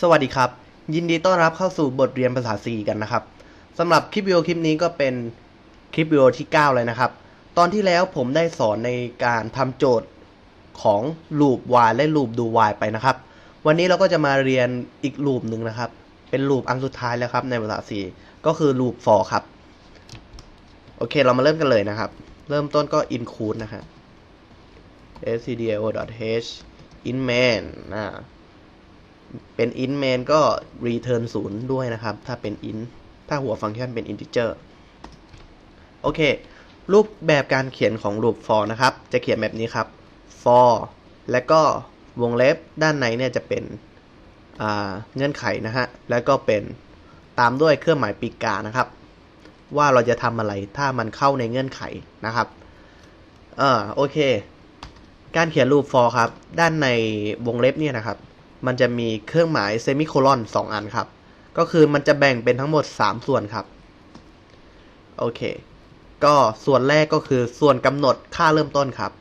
สวัสดีครับ ยินดีต้อนรับเข้าสู่บทเรียนภาษา C กันนะครับสำหรับคลิปวิดีโอคลิปนี้ก็เป็นคลิปวิดีโอที่ 9 เลยนะครับ ตอนที่แล้วผมได้สอนในการทำโจทย์ของ loop while และ loop do while ไปนะครับ วันนี้เราก็จะมาเรียนอีก loop หนึ่งนะครับ เป็น loop อันสุดท้ายแล้วครับในภาษา C ก็คือ loop for ครับ โอเคเรามาเริ่มกันเลยนะครับ เริ่มต้นก็ include นะฮะ stdio.h in main อ่า เป็น int main ก็ return 0 ด้วยนะครับ ถ้าเป็น int ถ้าหัวฟังก์ชันเป็น integer โอเค รูปแบบการเขียนของ loop for นะครับ จะเขียนแบบนี้ครับ for และก็วงเล็บด้านในเนี่ยจะเป็นเงื่อนไขนะฮะ แล้วก็เป็นตามด้วยเครื่องหมายปีกกานะครับ ว่าเราจะทำอะไรถ้ามันเข้าในเงื่อนไขนะครับอ่าโอเค การเขียน loop for ครับ ด้านในวงเล็บเนี่ยนะครับ มันจะมีเครื่องหมายเซมิโคลอน2อันครับ ก็คือมันจะแบ่งเป็นทั้งหมด 3 ส่วนครับ โอเค ก็ส่วนแรกก็คือส่วนกำหนดค่าเริ่มต้นครับ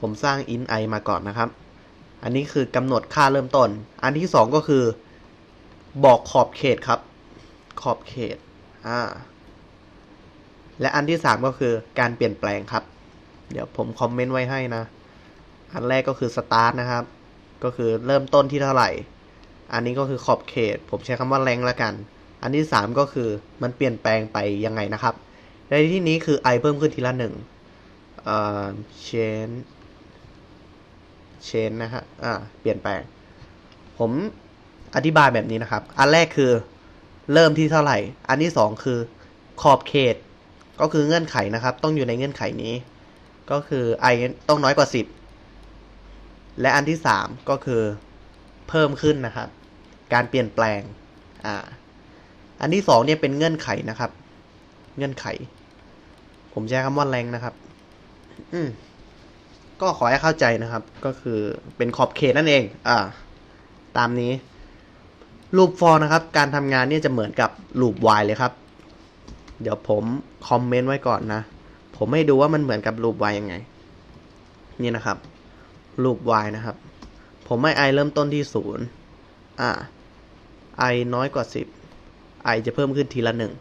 ผมสร้าง int i มาก่อนนะครับ อันนี้คือกำหนดค่าเริ่มต้น อันที่ 2 ก็คือ บอกขอบเขตครับ ขอบเขต อ่า และอันที่ 3 ก็คือการเปลี่ยนแปลงครับ เดี๋ยวผมคอมเมนต์ไว้ให้นะ อันแรกก็คือ start นะครับ ก็คือเริ่มต้นที่เท่าไหร่ อันนี้ก็คือขอบเขต ผมใช้คำว่าแรงละกัน อันที่ 3 ก็คือมันเปลี่ยนแปลงไปยังไงนะครับ ในที่นี้คือ i เพิ่มขึ้นทีละหนึ่งเอ่อ change change นะฮะอ่าเปลี่ยนแปลง ผมอธิบายแบบนี้นะครับ อันแรกคือเริ่มที่เท่าไหร่ อันที่ 2 คือขอบเขต ก็คือเงื่อนไขนะครับ ต้องอยู่ในเงื่อนไขนี้ ก็คือ i ต้องน้อยกว่า 10 และอันที่ 3 ก็คือเพิ่มขึ้นนะครับ การเปลี่ยนแปลงอ่าอันที่2เนี่ยเป็นเงื่อนไขนะครับ เงื่อนไข ผมใช้คำว่าแรงนะครับ อืมก็ขอให้เข้าใจนะครับ ก็คือเป็นขอบเขตนั่นเอง อ่า ตามนี้ รูป for นะครับ การทำงานเนี่ยจะเหมือนกับรูป while เลยครับ เดี๋ยวผมคอมเมนต์ไว้ก่อนนะ ผมให้ดูว่ามันเหมือนกับรูป while ยังไง นี่นะครับ รูป while นะครับ ผมให้ i เริ่มต้นที่ศูนย์อ่า i น้อยกว่า 10 i จะเพิ่มขึ้นทีละหนึ่ง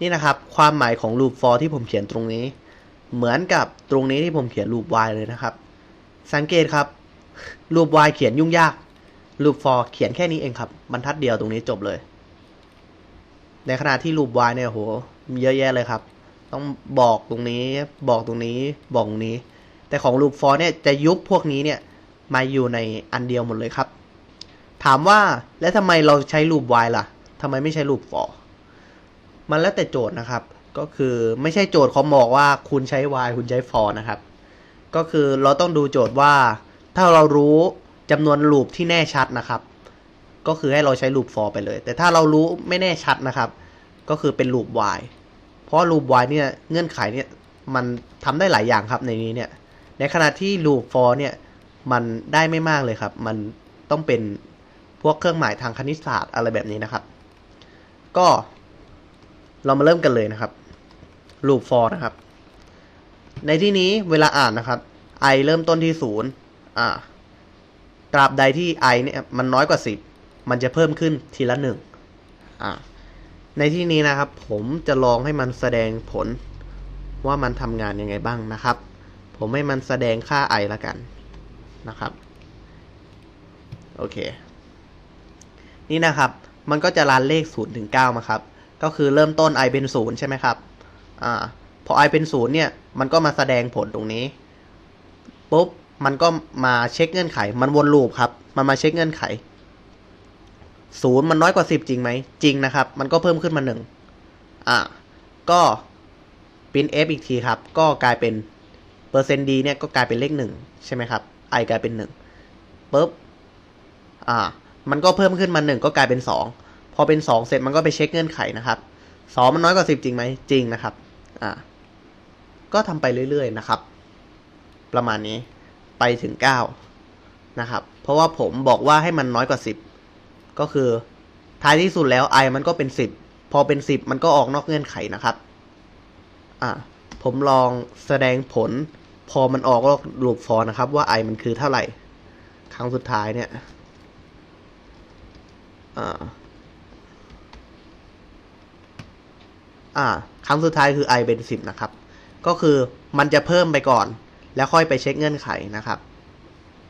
นี่นะครับ ความหมายของ loop for ที่ผมเขียนตรงนี้ เหมือนกับตรงนี้ที่ผมเขียน loop while เลยนะครับ สังเกตครับ loop while เขียนยุ่งยาก loop for เขียนแค่นี้เองครับ บรรทัดเดียวตรงนี้จบเลย ในขณะที่ loop while เนี่ยโห เยอะแยะเลยครับ ต้องบอกตรงนี้ บอกตรงนี้ บอกตรงนี้ แต่ของ loop for เนี่ยจะยุบพวกนี้เนี่ยมาอยู่ในอันเดียวหมดเลยครับ ถามว่าแล้วทำไมเราใช้ loop while ล่ะทำไมไม่ใช้ loop for มันแล้วแต่โจทย์นะครับ ก็คือไม่ใช่โจทย์เขาบอกว่าคุณใช้ while คุณใช้ for นะครับ ก็คือเราต้องดูโจทย์ว่า ถ้าเรารู้จำนวน loop ที่แน่ชัดนะครับ ก็คือให้เราใช้ loop for ไปเลย แต่ถ้าเรารู้ไม่แน่ชัดนะครับ ก็คือเป็น loop while เพราะ loop while เนี่ยเงื่อนไขเนี่ยมันทำได้หลายอย่างครับในนี้เนี่ย ในขณะที่ loop for เนี่ย มันได้ไม่มากเลยครับ มันต้องเป็นพวกเครื่องหมายทางคณิตศาสตร์อะไรแบบนี้นะครับ ก็เรามาเริ่มกันเลยนะครับ loop for นะครับ ในที่นี้เวลาอ่านนะครับ i เริ่มต้นที่ศูนย์อ่าตราบใดที่ i เนี่ยมันน้อยกว่า 10 มันจะเพิ่มขึ้นทีละหนึ่งอ่าในที่นี้นะครับ ผมจะลองให้มันแสดงผลว่ามันทำงานยังไงบ้างนะครับ ผมให้มันแสดงค่า i ละกันนะครับ โอเค นี่นะครับ มันก็จะรันเลข0ถึง9มาครับ ก็คือเริ่มต้น i เป็น 0 ใช่ไหมครับ อ่า พอ i เป็น 0 เนี่ย มันก็มาแสดงผลตรงนี้ ปุ๊บ มันก็มาเช็คเงื่อนไข มันวนลูปครับ มันมาเช็คเงื่อนไขศูนย์มันน้อยกว่าสิบจริงไหม จริงนะครับ มันก็เพิ่มขึ้นมาหนึ่งอ่า ก็ปริน f อีกทีครับ ก็กลายเป็น เปอร์เซ็นต์ดีเนี่ยก็กลายเป็นเลขหนึ่งใช่ไหมครับ i กลายเป็นหนึ่งปุ๊บอ่า มันก็เพิ่มขึ้นมาหนึ่งก็กลายเป็นสองพอเป็นสองเสร็จมันก็ไปเช็คเงื่อนไขนะครับสองมันน้อยกว่าสิบจริงไหมจริงนะครับอ่าก็ทำไปเรื่อยๆนะครับ ประมาณนี้ไปถึง9นะครับ เพราะว่าผมบอกว่าให้มันน้อยกว่า10ก็คือท้ายที่สุดแล้ว i มันก็เป็น10พอเป็น10มันก็ออกนอกเงื่อนไขนะครับ อ่าผมลองแสดงผล พอมันออกนอกรูปฟอร์นะครับ ว่า i มันคือเท่าไหร่ ครั้งสุดท้ายเนี่ยอ่าอ่า ครั้งสุดท้ายคือ i เป็นสิบนะครับ ก็คือมันจะเพิ่มไปก่อน แล้วค่อยไปเช็คเงื่อนไขนะครับ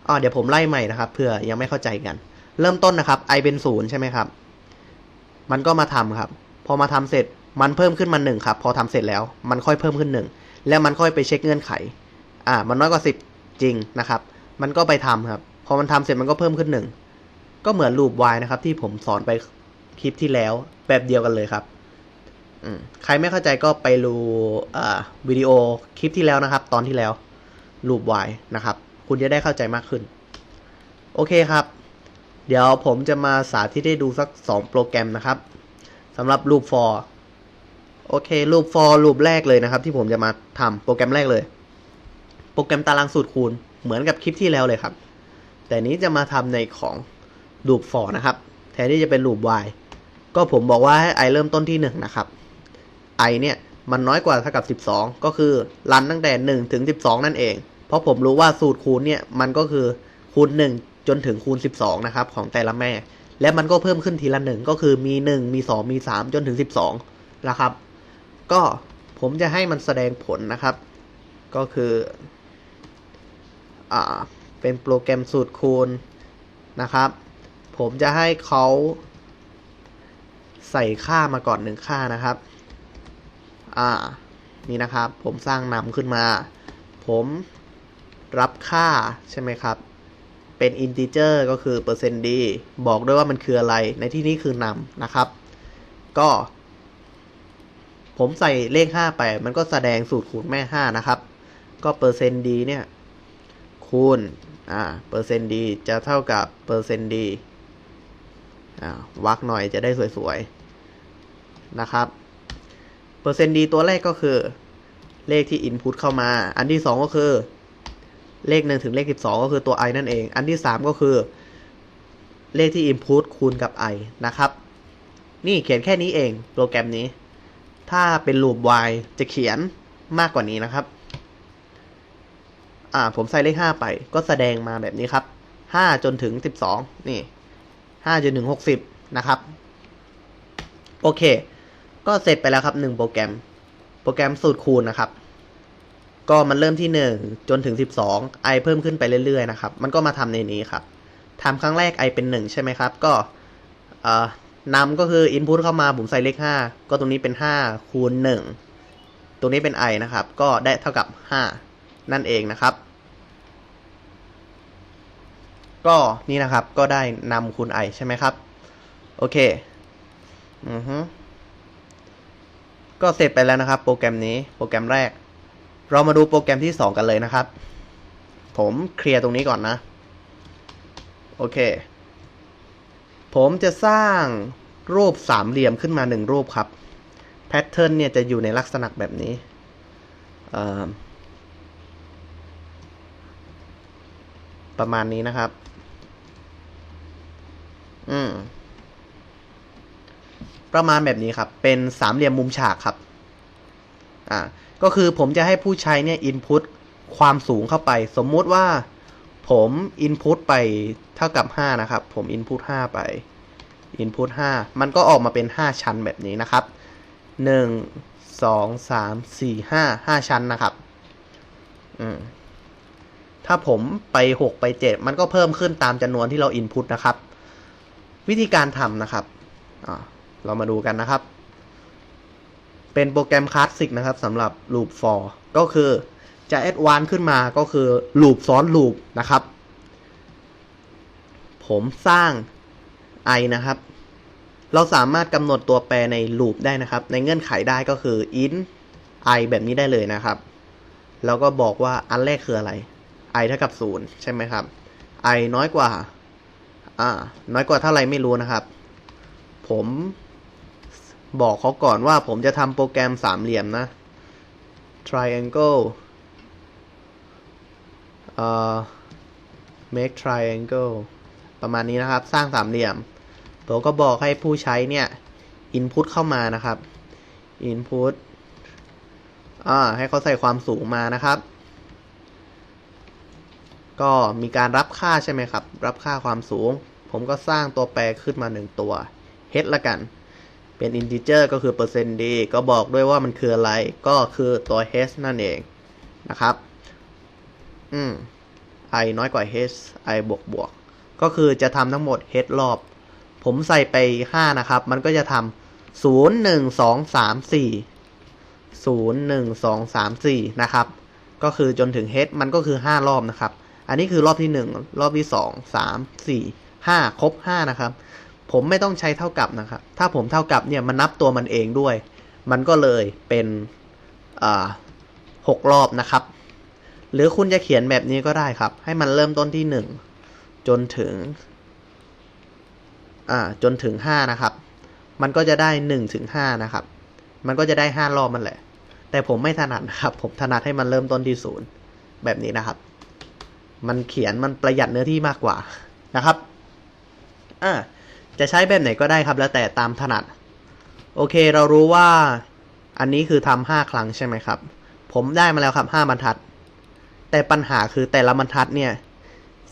อ๋อเดี๋ยวผมไล่ใหม่นะครับเพื่อยังไม่เข้าใจกัน เริ่มต้นนะครับ i เป็นศูนย์ใช่ไหมครับ มันก็มาทำครับ พอมาทำเสร็จมันเพิ่มขึ้นมาหนึ่งครับ พอทำเสร็จแล้วมันค่อยเพิ่มขึ้นหนึ่งแล้วมันค่อยไปเช็คเงื่อนไข อ่า มันน้อยกว่าสิบจริงนะครับ มันก็ไปทำครับ พอมันทำเสร็จมันก็เพิ่มขึ้นหนึ่งก็เหมือนลูป y นะครับ ที่ผมสอนไปคลิปที่แล้วแบบเดียวกันเลยครับใครไม่เข้าใจก็ไปดูวิดีโอคลิปที่แล้วนะครับ ตอนที่แล้วลูป y นะครับ คุณจะได้เข้าใจมากขึ้น โอเคครับ เดี๋ยวผมจะมาสาธิตให้ดูสัก 2 โปรแกรมนะครับสำหรับลูป for โอเคลูป for ลูปแรกเลยนะครับ ที่ผมจะมาทำโปรแกรมแรกเลย โปรแกรมตารางสูตรคูณเหมือนกับคลิปที่แล้วเลยครับ แต่นี้จะมาทำในของลูป for นะครับ แทนที่จะเป็นลูป y ก็ผมบอกว่าให้ i เริ่มต้นที่ 1 นะครับ i เนี่ยมันน้อยกว่าเท่ากับ 12 ก็คือรันตั้งแต่ 1 ถึง 12 นั่นเอง เพราะผมรู้ว่าสูตรคูณเนี่ยมันก็คือคูณ 1 จนถึงคูณ 12 นะครับ ของแต่ละแม่ และมันก็เพิ่มขึ้นทีละ 1 ก็คือมี 1 มี 2 มี 3 จนถึง 12 นะครับ ก็ผมจะให้มันแสดงผลนะครับ ก็คือ เป็นโปรแกรมสูตรคูณนะครับ ผมจะให้เขาใส่ค่ามาก่อนหนึ่งค่านะครับ อ่า นี่นะครับ ผมสร้างนำขึ้นมา ผมรับค่าใช่ไหมครับ เป็นอินทิเจอร์ก็คือเปอร์เซนต์ดีบอกด้วยว่ามันคืออะไร ในที่นี้คือนำนะครับ ก็ ผมใส่เลข 5 ไป มันก็แสดงสูตรคูณแม่ 5 นะครับ ก็เปอร์เซนต์ดีเนี่ย คูณอ่าเปอร์เซนต์ดีจะเท่ากับเปอร์เซนต์ดีอ่าวักหน่อยจะได้สวยๆ นะครับ เปอร์เซนต์ดีตัวแรกก็คือ เลขที่ input เข้ามา อันที่ 2 ก็คือ เลข1ถึงเลข 12 ก็คือตัว i นั่นเอง อันที่ 3 ก็คือ เลขที่ input คูณกับ i นะครับ นี่เขียนแค่นี้เองโปรแกรมนี้ ถ้าเป็นลูป y จะเขียนมากกว่านี้นะครับ อ่าผมใส่เลข 5 ไป ก็แสดงมาแบบนี้ครับ 5 จนถึง 12 นี่ 5 จนถึง 60 นะครับ โอเค ก็เสร็จไปแล้วครับ 1 โปรแกรม โปรแกรมสูตรคูณนะครับ ก็มันเริ่มที่ 1 จนถึง 12 i เพิ่มขึ้นไปเรื่อยๆนะครับ มันก็มาทำในนี้ครับทำครั้งแรก i เป็น 1 ใช่ไหมครับ ก็นำก็คือ input เข้ามาผมใส่เลข 5 ก็ตรงนี้เป็น 5 คูณ 1 ตรงนี้เป็น i นะครับ ก็ได้เท่ากับ 5 นั่นเองนะครับ ก็นี่นะครับก็ได้นำคูณ i ใช่ไหมครับ โอเค อือฮึก็เสร็จไปแล้วนะครับ โปรแกรมนี้โปรแกรมแรก เรามาดูโปรแกรมที่ 2 กันเลยนะครับ ผมเคลียร์ตรงนี้ก่อนนะ โอเค ผมจะสร้างรูปสามเหลี่ยมขึ้นมาหนึ่งรูปครับ แพทเทิร์นเนี่ยจะอยู่ในลักษณะแบบนี้ ประมาณนี้นะครับ อืม ประมาณแบบนี้ครับ เป็นสามเหลี่ยมมุมฉากครับ อ่า ก็คือผมจะให้ผู้ใช้เนี่ย input ความสูงเข้าไป สมมุติว่าผม input ไปเท่ากับ 5 นะครับ ผม input 5ไป input 5มันก็ออกมาเป็น 5 ชั้นแบบนี้นะครับ 1 2 3 4 5 5 ชั้นนะครับ อืม ถ้าผมไป 6 ไป 7 มันก็เพิ่มขึ้นตามจำนวนที่เรา input นะครับ วิธีการทำนะครับเรามาดูกันนะครับ เป็นโปรแกรมคลาสสิกนะครับสำหรับ loop for ก็คือจะ advance ขึ้นมาก็คือ loop ซ้อน loop นะครับ ผมสร้าง i นะครับ เราสามารถกำหนดตัวแปรใน loop ได้นะครับ ในเงื่อนไขได้ก็คือ int i แบบนี้ได้เลยนะครับ แล้วก็บอกว่าอันแรกคืออะไร i เท่ากับ 0 ใช่ไหมครับ i น้อยกว่า อ่า น้อยกว่าเท่าไรไม่รู้นะครับ ผมบอกเขาก่อนว่าผมจะทำโปรแกรมสามเหลี่ยมนะ triangle เอ่อ make triangle ประมาณนี้นะครับ สร้างสามเหลี่ยมผมก็บอกให้ผู้ใช้เนี่ย input เข้ามานะครับ input อ่า ให้เขาใส่ความสูงมานะครับ ก็มีการรับค่าใช่ไหมครับ รับค่าความสูง ผมก็สร้างตัวแปรขึ้นมาหนึ่งตัว h ละกัน เป็น integer ก็คือเปอร์เซ็นต์ดีก็บอกด้วยว่ามันคืออะไร ก็คือตัว h นั่นเองนะครับ อืม i น้อยกว่า h i บวกบวก ก็คือจะทำทั้งหมด h รอบ ผมใส่ไป 5 นะครับ มันก็จะทำ0 1 2 3 4 0 1 2 3 4 นะครับ ก็คือจนถึง h มันก็คือ 5 รอบนะครับ อันนี้คือรอบที่1รอบที่2 3 4 5ครบ5นะครับ ผมไม่ต้องใช้เท่ากับนะครับ ถ้าผมเท่ากับเนี่ยมันนับตัวมันเองด้วย มันก็เลยเป็นหกรอบนะครับ หรือคุณจะเขียนแบบนี้ก็ได้ครับ ให้มันเริ่มต้นที่1จนถึงอ่าจนถึง5นะครับ มันก็จะได้1ถึง5นะครับ มันก็จะได้5รอบมันแหละ แต่ผมไม่ถนัดนะครับ ผมถนัดให้มันเริ่มต้นที่ศูนย์แบบนี้นะครับ มันเขียนมันประหยัดเนื้อที่มากกว่านะครับอ่าจะใช้แบบไหนก็ได้ครับแล้วแต่ตามถนัด โอเคเรารู้ว่าอันนี้คือทำห้าครั้งใช่ไหมครับ ผมได้มาแล้วครับห้าบรรทัด แต่ปัญหาคือแต่ละบรรทัดเนี่ย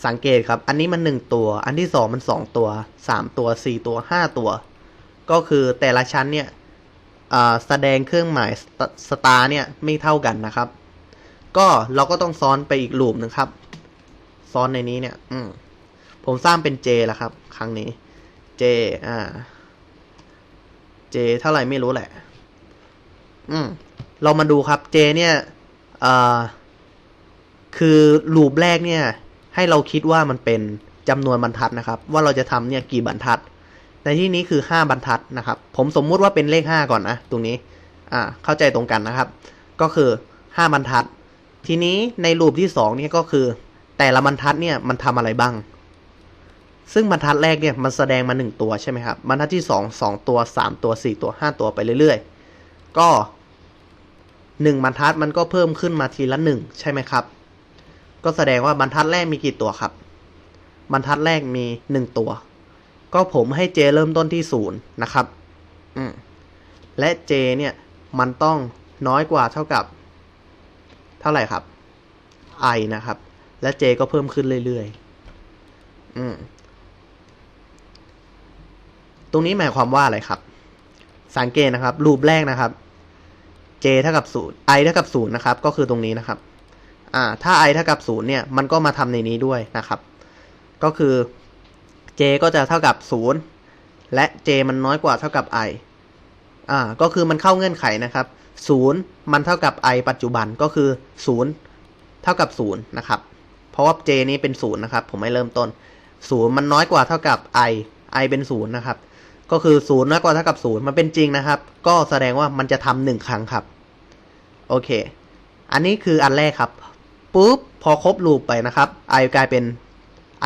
สังเกตครับ อันนี้มันหนึ่งตัว อันที่สองมันสองตัวสามตัวสี่ตัวห้าตัว ก็คือแต่ละชั้นเนี่ยแสดงเครื่องหมายสตาร์เนี่ยไม่เท่ากันนะครับ ก็เราก็ต้องซ้อนไปอีกลูปหนึ่งครับ ซ้อนในนี้เนี่ย อืมผมสร้างเป็น J แล้วครับ ครั้งนี้ J อ่า J เท่าไหร่ไม่รู้แหละ อืม เรามาดูครับ J เนี่ยอ่าคือลูปแรกเนี่ย ให้เราคิดว่ามันเป็นจำนวนบรรทัดนะครับ ว่าเราจะทำเนี่ยกี่บรรทัด ในที่นี้คือห้าบรรทัดนะครับ ผมสมมุติว่าเป็นเลขห้าก่อนนะตรงนี้ อ่า เข้าใจตรงกันนะครับ ก็คือห้าบรรทัด ทีนี้ในรูปที่สองเนี่ยก็คือ แต่ละบรรทัดเนี่ยมันทำอะไรบ้าง ซึ่งบรรทัดแรกเนี่ยมันแสดงมาหนึ่งตัวใช่ไหมครับ บรรทัดที่สองสองตัวสามตัวสี่ตัวห้าตัวไปเรื่อยๆ ก็หนึ่งบรรทัดมันก็เพิ่มขึ้นมาทีละหนึ่งใช่ไหมครับ ก็แสดงว่าบรรทัดแรกมีกี่ตัวครับ บรรทัดแรกมีหนึ่งตัว ก็ผมให้ j เริ่มต้นที่ศูนย์นะครับ อืมและ j เนี่ยมันต้องน้อยกว่าเท่ากับ เท่าไหร่ครับ i นะครับ และ j ก็เพิ่มขึ้นเรื่อยๆอืมตรงนี้หมายความว่าอะไรครับ สังเกตนะครับ รูปแรกนะครับ j เท่ากับศูนย์ i เท่ากับศูนย์นะครับ ก็คือตรงนี้นะครับ อ่า ถ้า i เท่ากับศูนย์เนี่ย มันก็มาทำในนี้ด้วยนะครับ ก็คือ j ก็จะเท่ากับศูนย์และ j มันน้อยกว่าเท่ากับ i อ่า ก็คือมันเข้าเงื่อนไขนะครับศูนย์มันเท่ากับ i ปัจจุบันก็คือศูนย์เท่ากับศูนย์นะครับ เพราะว่า j นี้เป็นศูนย์นะครับ ผมไม่เริ่มต้นศูนย์มันน้อยกว่าเท่ากับ i i เป็นศูนย์นะครับ ก็คือศูนย์น้อยกว่าเท่ากับศูนย์มันเป็นจริงนะครับ ก็แสดงว่ามันจะทำหนึ่งครั้งครับ โอเค อันนี้คืออันแรกครับปุ๊บพอครบลูปไปนะครับ i กลายเป็น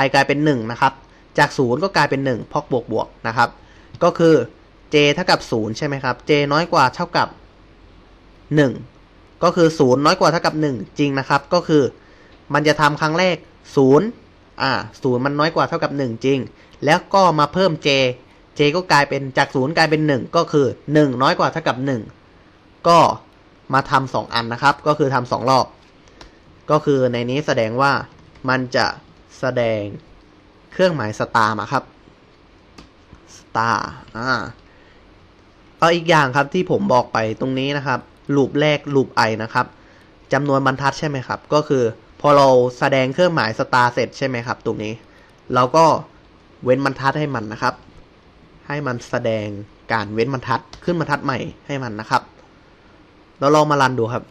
i กลายเป็นหนึ่งนะครับ จากศูนย์ก็กลายเป็นหนึ่งพอกบวกบวกนะครับ ก็คือ j เท่ากับศูนย์ใช่ไหมครับ j น้อยกว่าเท่ากับหนึ่งก็คือศูนย์น้อยกว่าเท่ากับหนึ่งจริงนะครับ ก็คือ มันจะทำครั้งแรกศูนย์อ่าศูนย์มันน้อยกว่าเท่ากับหนึ่งจริง แล้วก็มาเพิ่ม j j ก็กลายเป็นจากศูนย์กลายเป็นหนึ่งก็คือหนึ่งน้อยกว่าเท่ากับหนึ่งก็มาทำสองอันนะครับ ก็คือทำสองรอบ ก็คือในนี้แสดงว่ามันจะแสดงเครื่องหมายสตาร์มาครับสตาร์อ่าเอาอีกอย่างครับที่ผมบอกไปตรงนี้นะครับ ลูปแรกลูป i นะครับจำนวนบรรทัดใช่ไหมครับ ก็คือ อเราแสดงเครื่องหมายสตาร์เสร็จใช่ไหมครับตรงนี้ เราก็เว้นบรรทัดให้มันนะครับ ให้มันแสดงการเว้นบรรทัดขึ้นบรรทัดใหม่ให้มันนะครับ เราลองมารันดูครับ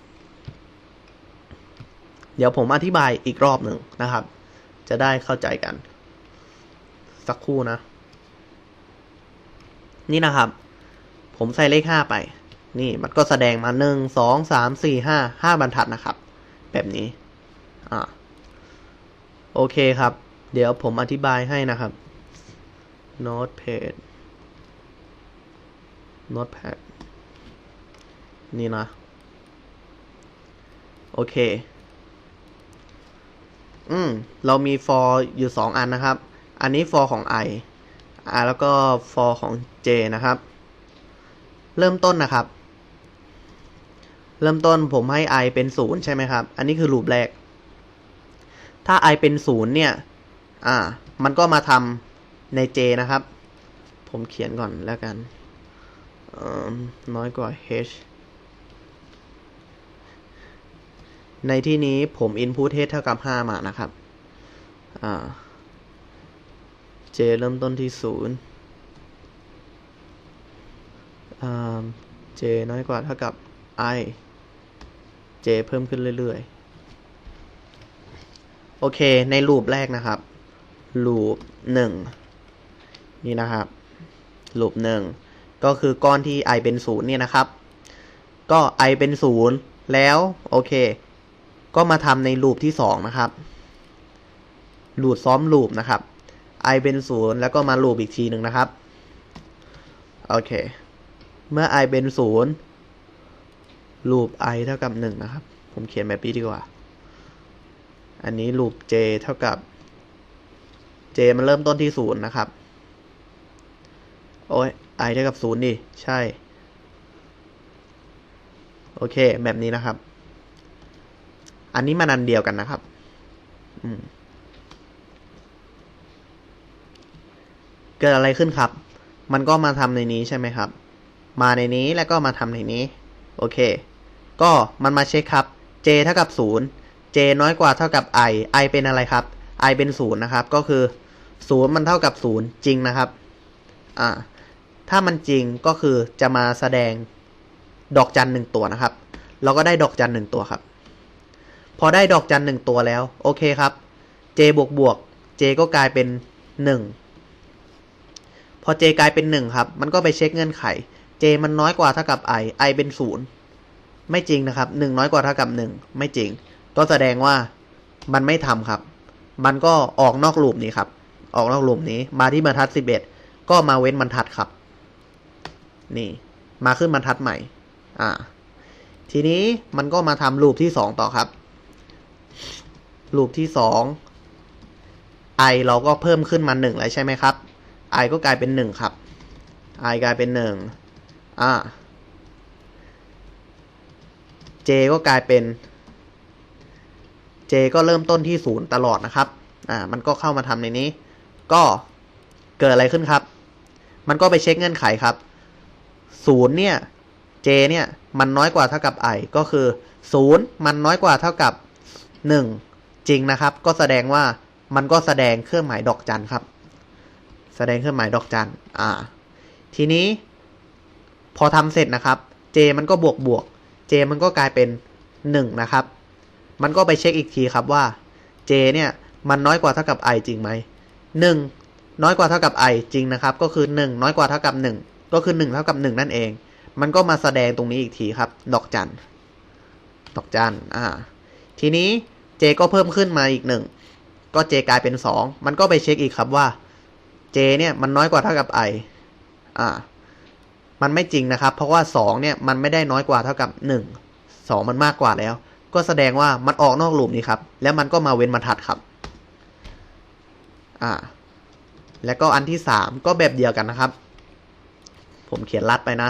เดี๋ยวผมอธิบายอีกรอบหนึ่งนะครับ จะได้เข้าใจกัน สักครู่นะ นี่นะครับ ผมใส่เลขห้าไป นี่มันก็แสดงมาหนึ่งสองสามสี่ห้าห้าบรรทัดนะครับ แบบนี้ อ่าโอเคครับ เดี๋ยวผมอธิบายให้นะครับ Notepad Notepad นี่นะ โอเค อืม เรามี for อยู่สองอันนะครับ อันนี้ for ของ i อ่าแล้วก็ for ของ j นะครับ เริ่มต้นนะครับ เริ่มต้นผมให้ i เป็นศูนย์ใช่ไหมครับ อันนี้คือรูปแรก ถ้า i เป็นศูนย์เนี่ย อ่า มันก็มาทำใน J นะครับ ผมเขียนก่อนแล้วกัน น้อยกว่า h ในที่นี้ผม input h เท่ากับ 5 มานะครับ อ่า j เริ่มต้นที่ 0 อ่า j น้อยกว่าเท่ากับ i j เพิ่มขึ้นเรื่อย ๆ โอเค ในลูปแรกนะครับลูปหนึ่งนี่นะครับลูปหนึ่งก็คือก้อนที่ i เป็นศูนย์เนี่ยนะครับ ก็ i เป็นศูนย์แล้วโอเค ก็มาทำในลูปที่สองนะครับลูปซ้อมลูปนะครับ i เป็นศูนย์แล้วก็มาลูปอีกทีหนึ่งนะครับ โอเค เมื่อ i เป็นศูนย์ลูป i เท่ากับหนึ่งนะครับ ผมเขียนแบบนี้ดีกว่า อันนี้ลูป j เท่ากับ j มันเริ่มต้นที่ศูนย์นะครับ โอ้ย i เท่ากับศูนย์ดิ ใช่ โอเค แบบนี้นะครับ อันนี้มันอันเดียวกันนะครับ เกิดอะไรขึ้นครับ มันก็มาทำในนี้ใช่ไหมครับ มาในนี้แล้วก็มาทำในนี้ โอเค ก็มันมาเช็คครับ j เท่ากับศูนย์ j น้อยกว่าเท่ากับ i i เป็นอะไรครับ i เป็นศูนย์นะครับ ก็คือศูนย์มันเท่ากับศูนย์จริงนะครับ อ่า ถ้ามันจริงก็คือจะมาแสดงดอกจันหนึ่งตัวนะครับ เราก็ได้ดอกจันหนึ่งตัวครับ พอได้ดอกจันหนึ่งตัวแล้ว โอเคครับ j บวกบวก j ก็กลายเป็นหนึ่งพอ j กลายเป็นหนึ่งครับ มันก็ไปเช็คเงื่อนไข j มันน้อยกว่าเท่ากับ i i เป็นศูนย์ไม่จริงนะครับหนึ่งน้อยกว่าเท่ากับหนึ่งไม่จริง ก็แสดงว่ามันไม่ทำครับ มันก็ออกนอกลูปนี้ครับ ออกนอกลูปนี้ มาที่บรรทัดสิบเอ็ดก็มาเว้นบรรทัดครับ นี่ มาขึ้นบรรทัดใหม่ อ่า ทีนี้มันก็มาทำลูปที่สองต่อครับ ลูปที่สอง i เราก็เพิ่มขึ้นมาหนึ่งแล้วใช่ไหมครับ i ก็กลายเป็นหนึ่งครับ i กลายเป็นหนึ่งอ่า j ก็กลายเป็น j ก็เริ่มต้นที่ศูนย์ตลอดนะครับ อ่า มันก็เข้ามาทำในนี้ ก็เกิดอะไรขึ้นครับ มันก็ไปเช็คเงื่อนไขครับศูนย์เนี่ย j เนี่ย มันน้อยกว่าเท่ากับ i ก็คือศูนย์มันน้อยกว่าเท่ากับหนึ่งจริงนะครับ ก็แสดงว่ามันก็แสดงเครื่องหมายดอกจันครับ แสดงเครื่องหมายดอกจัน อ่า ทีนี้พอทำเสร็จนะครับ j มันก็บวกบวก j มันก็กลายเป็นหนึ่งนะครับ มันก็ไปเช็คอีกทีครับว่า j เนี่ยมันน้อยกว่าเท่ากับ i จริงไหมหนึ่งน้อยกว่าเท่ากับ i จริงนะครับ ก็คือหนึ่งน้อยกว่าเท่ากับหนึ่งก็คือหนึ่งเท่ากับหนึ่งนั่นเอง มันก็มาแสดงตรงนี้อีกทีครับ ดอกจัน ดอกจัน อ่า ทีนี้ j ก็เพิ่มขึ้นมาอีกหนึ่งก็ j กลายเป็นสองมันก็ไปเช็คอีกครับว่า j เนี่ยมันน้อยกว่าเท่ากับ i อ่า มันไม่จริงนะครับ เพราะว่าสองเนี่ยมันไม่ได้น้อยกว่าเท่ากับหนึ่งสองมันมากกว่าแล้ว ก็แสดงว่ามันออกนอกลูปนี้ครับ แล้วมันก็มาเว้นบรรทัดครับ อ่า แล้วก็อันที่สามก็แบบเดียวกันนะครับ ผมเขียนลัดไปนะ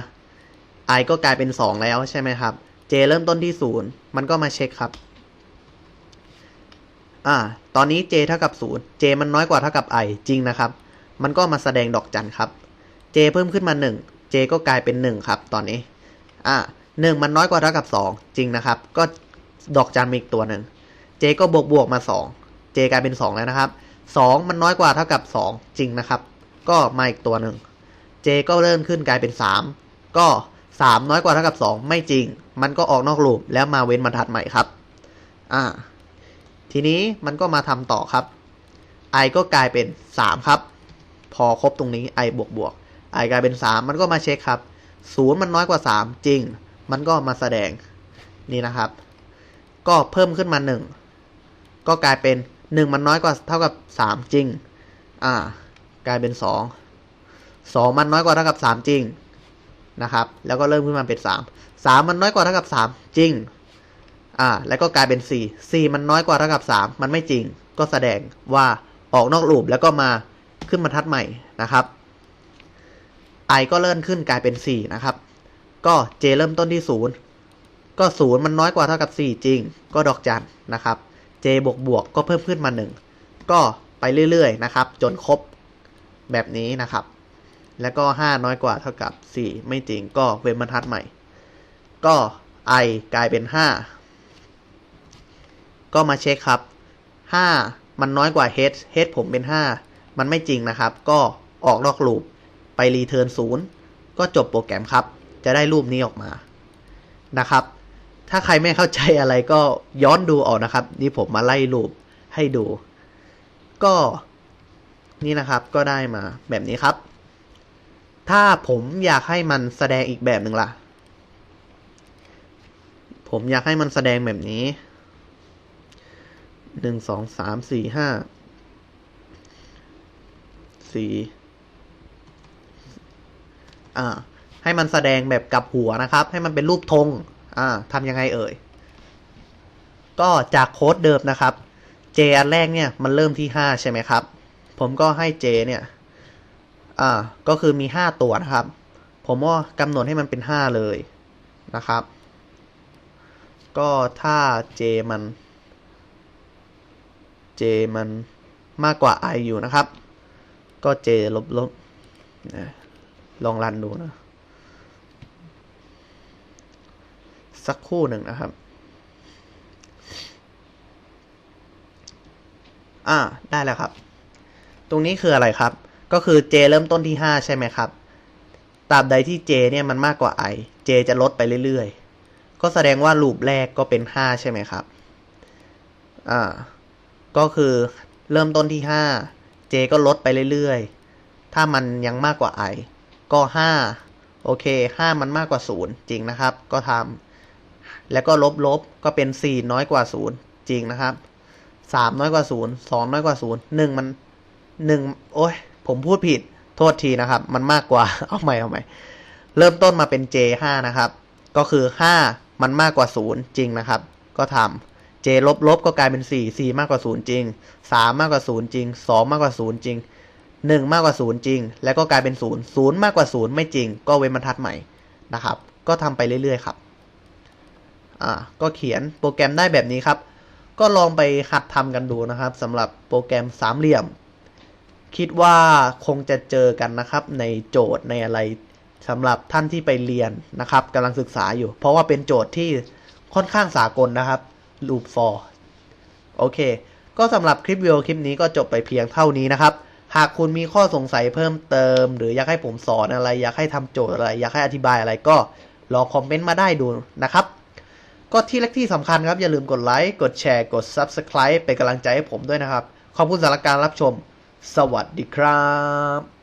i ก็กลายเป็นสองแล้วใช่ไหมครับ j เริ่มต้นที่ศูนย์มันก็มาเช็คครับ อ่า ตอนนี้ j เท่ากับศูนย์ j มันน้อยกว่าเท่ากับ i จริงนะครับ มันก็มาแสดงดอกจันครับ j เพิ่มขึ้นมาหนึ่ง j ก็กลายเป็นหนึ่งครับ ตอนนี้ อ่าหนึ่งมันน้อยกว่าเท่ากับสองจริงนะครับ ก็ ดอกจันมีอีกตัวหนึ่ง j ก็บวกบวกมาสอง j กลายเป็นสองแล้วนะครับสองมันน้อยกว่าเท่ากับสองจริงนะครับ ก็มาอีกตัวหนึ่ง j ก็เริ่มขึ้นกลายเป็นสามก็สามน้อยกว่าเท่ากับสองไม่จริง มันก็ออกนอกลูปแล้วมาเว้นบรรทัดใหม่ครับ อ่า ทีนี้มันก็มาทำต่อครับ i ก็กลายเป็นสามครับ พอครบตรงนี้ i บวกบวก i กลายเป็นสามมันก็มาเช็คครับศูนย์มันน้อยกว่าสามจริง มันก็มาแสดงนี่นะครับ ก็เพิ่มขึ้นมาหนึ่งก็กลายเป็นหนึ่งมันน้อยกว่าเท่ากับสามจริง อ่ากลายเป็นสองสองมันน้อยกว่าเท่ากับสามจริงนะครับ แล้วก็เริ่มขึ้นมาเป็นสามสามมันน้อยกว่าเท่ากับสามจริง อ่า แล้วก็กลายเป็นสี่สี่มันน้อยกว่าเท่ากับสามมันไม่จริง ก็แสดงว่าออกนอกลูปแล้วก็มาขึ้นบรรทัดใหม่นะครับ i ก็เลื่อนขึ้นกลายเป็นสี่นะครับ ก็ j เริ่มต้นที่ศูนย์ ก็ศูนย์มันน้อยกว่าเท่ากับสี่จริง ก็ดอกจันนะครับ j บวกบวกก็เพิ่มขึ้นมาหนึ่งก็ไปเรื่อยๆนะครับ จนครบแบบนี้นะครับ แล้วก็ 5 น้อยกว่าเท่ากับ 4 ไม่จริงก็เว้นบรรทัดใหม่ ก็ i กลายเป็น 5 ก็มาเช็คครับ 5 มันน้อยกว่า h h ผมเป็น 5 มันไม่จริงนะครับ ก็ออกนอกลูปไปรีเทิร์น0ก็จบโปรแกรมครับ จะได้รูปนี้ออกมานะครับ ถ้าใครไม่เข้าใจอะไรก็ย้อนดูออกนะครับ นี่ผมมาไล่รูปให้ดู ก็นี่นะครับก็ได้มาแบบนี้ครับ ถ้าผมอยากให้มันแสดงอีกแบบหนึ่งล่ะ ผมอยากให้มันแสดงแบบนี้หนึ่งสองสามสี่ห้าสี่อ่าให้มันแสดงแบบกับหัวนะครับ ให้มันเป็นรูปธง อ่าทำยังไงเอ่ย ก็จากโค้ดเดิมนะครับ J อันแรกเนี่ยมันเริ่มที่ 5 ใช่ไหมครับ ผมก็ให้ J เนี่ย อ่า ก็คือมี 5 ตัวนะครับ ผมว่ากำหนดให้มันเป็น 5 เลยนะครับ ก็ถ้า J มัน J มันมากกว่า I อยู่นะครับ ก็ J ลบลบลองรันดูนะ สักครู่หนึ่งนะครับ อ่า ได้แล้วครับ ตรงนี้คืออะไรครับ ก็คือ J เริ่มต้นที่ 5 ใช่ไหมครับ ตราบใดที่ J เนี่ยมันมากกว่า I J จะลดไปเรื่อยๆ ก็แสดงว่าลูปแรกก็เป็น 5 ใช่ไหมครับ อ่า ก็คือเริ่มต้นที่ 5 J ก็ลดไปเรื่อยๆ ถ้ามันยังมากกว่า I ก็ 5 โอเค 5 มันมากกว่า 0 จริงนะครับ ก็ทำ แล้วก็ลบลบก็เป็น 4 น้อยกว่า 0 จริงนะครับ 3 น้อยกว่า 0 2 น้อยกว่า 0 1 มัน 1 โอ้ยผมพูดผิดโทษทีนะครับ มันมากกว่า เอาใหม่เอาใหม่ เริ่มต้นมาเป็น J 5นะครับ ก็คือ 5 มันมากกว่า 0 จริงนะครับ ก็ทำ J ลบลบก็กลายเป็น 4 4 มากกว่า 0 จริง 3 มากกว่า 0 จริง 2 มากกว่า 0 จริง 1 มากกว่า 0 จริง แล้วก็กลายเป็น 0 0 มากกว่า 0 ไม่จริง ก็เว้นบรรทัดใหม่นะครับ ก็ทำไปเรื่อยๆครับ อ่าก็เขียนโปรแกรมได้แบบนี้ครับ ก็ลองไปหัดทำกันดูนะครับสำหรับโปรแกรมสามเหลี่ยม คิดว่าคงจะเจอกันนะครับ ในโจทย์ในอะไรสำหรับท่านที่ไปเรียนนะครับกำลังศึกษาอยู่ เพราะว่าเป็นโจทย์ที่ค่อนข้างสากลนะครับ loop for โอเค ก็สำหรับคลิปวิดีโอคลิปนี้ก็จบไปเพียงเท่านี้นะครับ หากคุณมีข้อสงสัยเพิ่มเติม หรืออยากให้ผมสอนอะไร อยากให้ทำโจทย์อะไร อยากให้อธิบายอะไรก็ลองคอมเมนต์มาได้ดูนะครับ ก็ที่เล็กที่สำคัญครับ อย่าลืมกดไลค์ กดแชร์ กด Subscribe เป็นกำลังใจให้ผมด้วยนะครับ ขอบคุณสำหรับการรับชม สวัสดีครับ